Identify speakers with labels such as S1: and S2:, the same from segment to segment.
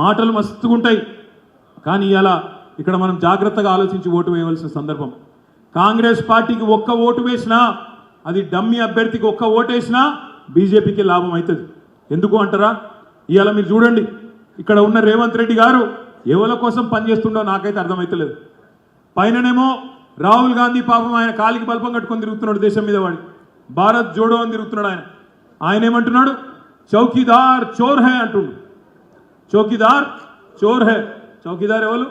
S1: మాటలు మస్తుగుంటాయి. కానీ ఇలా ఇక్కడ మనం జాగ్రత్తగా ఆలోచించి ఓటు వేయవలసిన సందర్భం. కాంగ్రెస్ పార్టీకి ఒక్క ఓటు వేసినా అది డమ్మి అభ్యర్థికి ఒక్క ఓటు వేసినా బీజేపీకి లాభం అవుతుంది ఎందుకు అంటారా? ఇవాళ మీరు చూడండి ఇక్కడ ఉన్న రేవంత్ రెడ్డి గారు ఎవరి కోసం పనిచేస్తుండో నాకైతే అర్థమవుతలేదు పైననేమో రాహుల్ గాంధీ పాపం ఆయన కాలికి బల్పం కట్టుకొని తిరుగుతున్నాడు దేశం మీద వాడి. భారత్ జోడో అని తిరుగుతున్నాడు ఆయన. ఆయన ఏమంటున్నాడు చౌకీదార్ చోర్ హై అంటుండు. చౌకీదార్ చోర్ హే చౌకీదార్ ఎవరు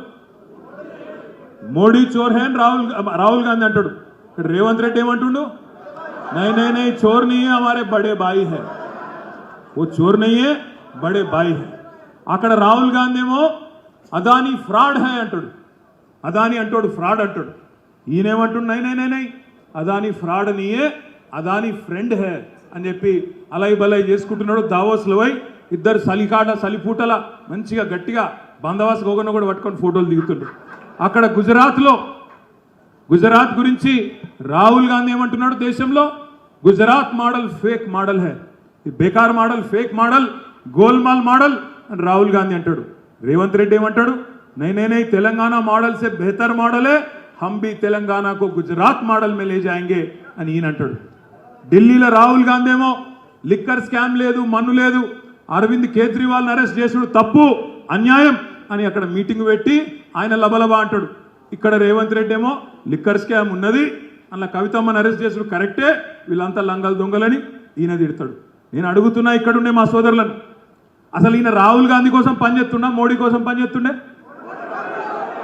S1: మోడీ చోర్ హే అని రాహుల్ రాహుల్ గాంధీ అంటాడు ఇక్కడ రేవంత్ రెడ్డి ఏమంటుండు నై నై నై చోర్ నీ అమారే బడే బాయి హే ఓ చోర్ నయ్యే బడే బాయి హే అక్కడ రాహుల్ గాంధీ ఏమో అదాని ఫ్రాడ్ హే అంటాడు అదాని అంటాడు ఫ్రాడ్ అంటాడు ఈయనేమంటుండు నై నై నై నై అదాని ఫ్రాడ్ నీయే అదాని ఫ్రెండ్ హే అని చెప్పి అలై బలై చేసుకుంటున్నాడు దావోస్లో పోయి ఇద్దరు సలికాట సలిపూటల మంచిగా గట్టిగా బందవాస్ గోగన్న కూడా పట్టుకొని ఫోటోలు దిగుతుండ్రు. అక్కడ గుజరాత్లో గుజరాత్ గురించి రాహుల్ గాంధీ ఏమంటున్నాడు దేశంలో? గుజరాత్ మోడల్ ఫేక్ మోడల్ హే. బేకార్ మోడల్ ఫేక్ మోడల్ గోల్మాల్ మోడల్ అని రాహుల్ గాంధీ అంటాడు. రేవంత్ రెడ్డి ఏమంటాడు? నైనేనే తెలంగాణ మోడల్ సే బెహతర్ మోడలే హంబీ తెలంగాణకు గుజరాత్ మోడల్ మేలే జాయింగే అని ఈయన అంటాడు ఢిల్లీలో రాహుల్ గాంధీ ఏమో లిక్కర్ స్కామ్ లేదు మన్ను లేదు అరవింద్ కేజ్రీవాల్ని అరెస్ట్ చేసుడు తప్పు అన్యాయం అని అక్కడ మీటింగ్ పెట్టి ఆయన లబలబా అంటాడు. ఇక్కడ రేవంత్ రెడ్డి ఏమో లిక్కర్ స్కామ్ ఉన్నది అలా కవితమ్మని అరెస్ట్ చేసుడు కరెక్టే వీళ్ళంతా లంగలు దొంగలని ఈయన తిడతాడు. నేను అడుగుతున్నా ఇక్కడుండే మా సోదరులను. అసలు ఈయన రాహుల్ గాంధీ కోసం పనిచేస్తున్నా మోడీ కోసం పనిచేస్తుండే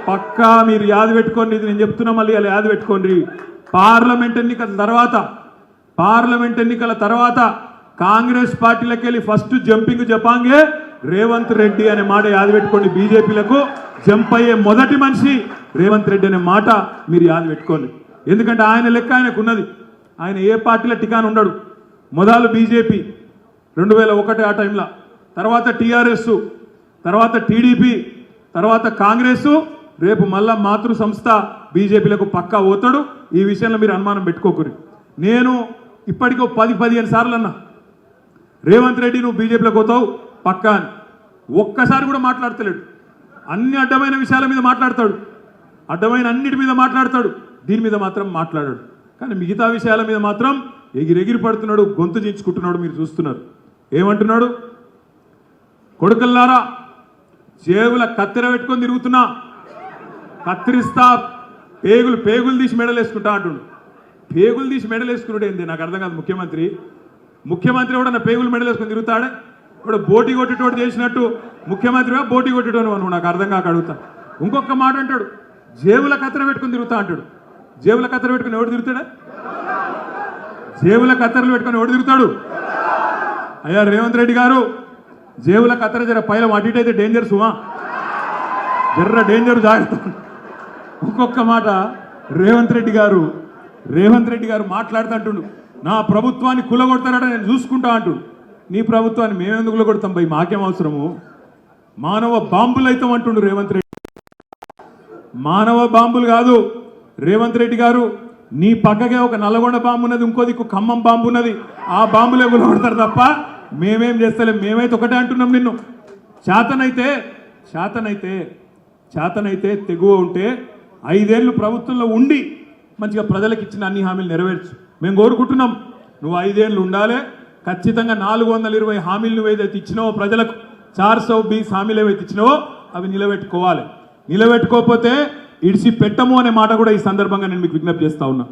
S1: పక్కా మీరు యాద పెట్టుకోండి ఇది నేను చెప్తున్నా మళ్ళీ అలా యాద పెట్టుకోండి. పార్లమెంట్ ఎన్నికల తర్వాత పార్లమెంట్ ఎన్నికల తర్వాత కాంగ్రెస్ పార్టీలకు వెళ్ళి ఫస్ట్ జంపింగ్ జపాంగే రేవంత్ రెడ్డి అనే మాట యాద పెట్టుకోండి బీజేపీలకు. జంప్ అయ్యే మొదటి మనిషి రేవంత్ రెడ్డి అనే మాట మీరు యాద పెట్టుకోండి. ఎందుకంటే ఆయన లెక్క ఆయనకు ఉన్నది ఆయన ఏ పార్టీలో టికాన్ ఉండడు. మొదలు బీజేపీ రెండు వేల ఒకటి ఆ టైంలో. తర్వాత టీఆర్ఎస్ తర్వాత టీడీపీ తర్వాత కాంగ్రెస్ రేపు మళ్ళా మాతృ సంస్థ బీజేపీలకు పక్కా పోతాడు. ఈ విషయంలో మీరు అనుమానం పెట్టుకోకూరి నేను ఇప్పటికో పది పదిహేను సార్లు అన్నా. రేవంత్ రెడ్డి నువ్వు బీజేపీలోకి పోతావు? పక్కా అని. ఒక్కసారి కూడా మాట్లాడతలేడు. అన్ని అడ్డమైన విషయాల మీద మాట్లాడతాడు. అడ్డమైన అన్నిటి మీద మాట్లాడతాడు. దీని మీద మాత్రం మాట్లాడాడు. కానీ మిగతా విషయాల మీద మాత్రం ఎగిరెగిరి పడుతున్నాడు గొంతు చించుకుంటున్నాడు మీరు చూస్తున్నారు. ఏమంటున్నాడు? కొడుకల్లారా చేగుల కత్తెర పెట్టుకొని తిరుగుతున్నా. కత్తిరిస్తా పేగులు పేగులు తీసి మెడలేసుకుంటా అంటుండు. పేగులు తీసి మెడలేసుకున్నాడు ఏంది? నాకు అర్థం కాదు ముఖ్యమంత్రి. ముఖ్యమంత్రి కూడా నా పేగులు మెడలేసుకొని తిరుగుతాడే? ఇప్పుడు బోటి కొట్టేటోడు చేసినట్టు ముఖ్యమంత్రిగా బోటి కొట్టేటోను అను నాకు అర్థం కాక అడుగుతా. ఇంకొక మాట అంటాడు జేబుల కత్తెర పెట్టుకొని తిరుగుతా అంటాడు. జేబుల కత్తెర పెట్టుకొని ఎవడు తిరుగుతాడా? జేబుల కత్తెరలు పెట్టుకొని ఎవడు తిరుగుతాడు? అయ్యా రేవంత్ రెడ్డి గారు జేబుల కత్తెర జర పైల అటు ఇటు అయితే డేంజర్ సుమా. జర్ర డేంజర్ జాగ్రత్త. ఇంకొక మాట రేవంత్ రెడ్డి గారు రేవంత్ రెడ్డి గారు మాట్లాడుతుంటుండు నా ప్రభుత్వాన్ని కులగొడతారట నేను చూసుకుంటా అంటుండు నీ ప్రభుత్వాన్ని మేమెందుకు కులగొడతాం భయ్? మాకేం అవసరము? మానవ బాంబులు అవుతాం అంటుండు రేవంత్ రెడ్డి. మానవ బాంబులు కాదు రేవంత్ రెడ్డి గారు నీ పక్కకే ఒక నల్గొండ బాంబు ఉన్నది ఇంకో దిక్కు ఖమ్మం బాంబు ఉన్నది. ఆ బాంబులే కులగొడతారు తప్ప మేమేం చేస్తలేం. మేమైతే ఒకటే అంటున్నాం నిన్ను. చేతనైతే చేతనైతే చేతనైతే తెగువ ఉంటే ఐదేళ్ళు ప్రభుత్వంలో ఉండి మంచిగా ప్రజలకు ఇచ్చిన అన్ని హామీలు నెరవేర్చు. మేము కోరుకుంటున్నాం. నువ్వు ఐదేళ్ళు ఉండాలి. ఖచ్చితంగా నాలుగు వందల ఇరవై హామీలు నువ్వేదైతే ఇచ్చినావో ప్రజలకు చార్ సౌ బీస్ హామీలు ఏవైతే ఇచ్చినావో అవి నిలబెట్టుకోవాలి. నిలబెట్టుకోకపోతే ఇడిసి పెట్టము అనే మాట కూడా ఈ సందర్భంగా నేను మీకు విజ్ఞప్తి చేస్తా ఉన్నా.